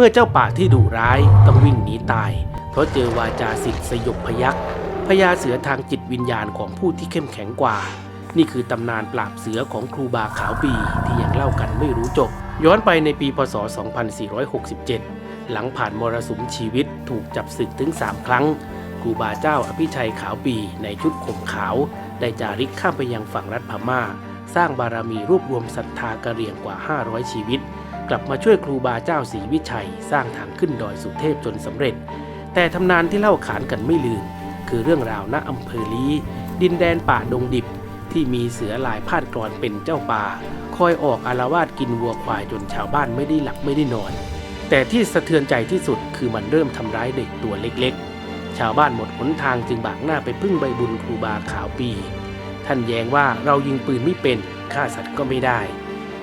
มื่อเจ้าป่าที่ดุร้ายต้องวิ่งหนีตาย เพราะเจอวาจาสิทธิ์สยบพยักษ์พญาเสือทางจิตวิญญาณของผู้ที่เข้มแข็งกว่า นี่คือตำนานปราบเสือของครูบาขาวปีที่ยังเล่ากันไม่รู้จบ ย้อนไปในปีพศ 2467 หลังผ่านมรสุมชีวิตถูกจับศึกถึง 3 ครั้ง ครูบาเจ้าอภิชัยขาวปีในชุดข่มขาว ได้จาริกข้ามไปยังฝั่งรัฐพม่า สร้างบารมีรวบรวมศรัทธากระเรียงกว่า 500 ชีวิต กลับมาช่วยครูบาเจ้าศรีวิชัย สร้างทางขึ้นดอยสุเทพจนสำเร็จ แต่ตำนานที่เล่าขานกันไม่ลืม คือเรื่องราวณอำเภอลีดินแดนป่าดงดิบ ที่มีเสือลายพาดกรอนเป็นเจ้าป่า คอยออกอารวาสกินวัวควายจนชาวบ้านไม่ได้หลับไม่ได้นอน แต่ที่สะเทือนใจที่สุดคือมันเริ่มทำร้ายเด็กตัวเล็กๆ ชาวบ้านหมดหนทางจึงบากหน้าไปพึ่งใบบุญครูบาขาวปี ท่านแย้งว่าเรายิงปืนไม่เป็นฆ่าสัตว์ก็ไม่ได้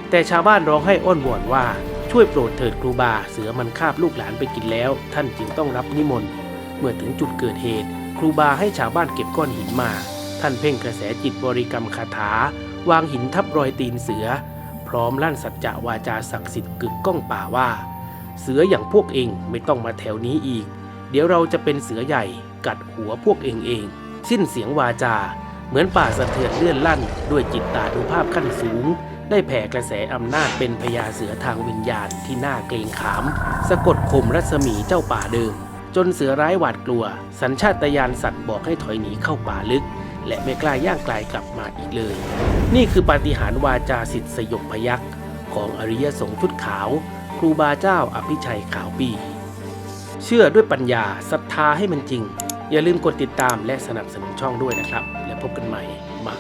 แต่ชาวบ้านร้องให้อ้อนวอนว่าช่วยโปรดเถิดครูบาเสือมันคาบลูกหลานไปกินแล้ว ท่านจึงต้องรับนิมนต์ เมื่อถึงจุดเกิดเหตุ ครูบาให้ชาวบ้านเก็บก้อนหินมา ท่านเพ่งกระแสจิตบริกรรมคาถา วางหินทับรอยตีนเสือ พร้อมลั่นสัจจะวาจาศักดิ์สิทธิ์กึกก้องป่าว่า เสืออย่างพวกเองไม่ต้องมาแถวนี้อีก เดี๋ยวเราจะเป็นเสือใหญ่กัดหัวพวกเองเอง สิ้นเสียงวาจา เหมือนป่าสะเทือนเลื่อนลั่น ด้วยจิตตานุภาพขั้นสูง ได้แผ่กระแสอำนาจเป็นพญาเสือทางวิญญาณที่น่าเกรงขาม สะกดข่มรัศมีเจ้าป่าเดิม จนเสือร้ายหวาดกลัว สัญชาตญาณสัตว์บอกให้ถอยหนีเข้าป่าลึก และไม่กล้าย่างกลายกลับมาอีกเลย นี่คือปาฏิหาริย์วาจาสิทธิสยบพยักษ์ของอริยสงฆ์ชุดขาว ครูบาเจ้าอภิชัยขาวปีเชื่อด้วยปัญญาศรัทธาให้มันจริง อย่าลืมกดติดตามและสนับสนุนช่องด้วยนะครับ และพบกันใหม่มา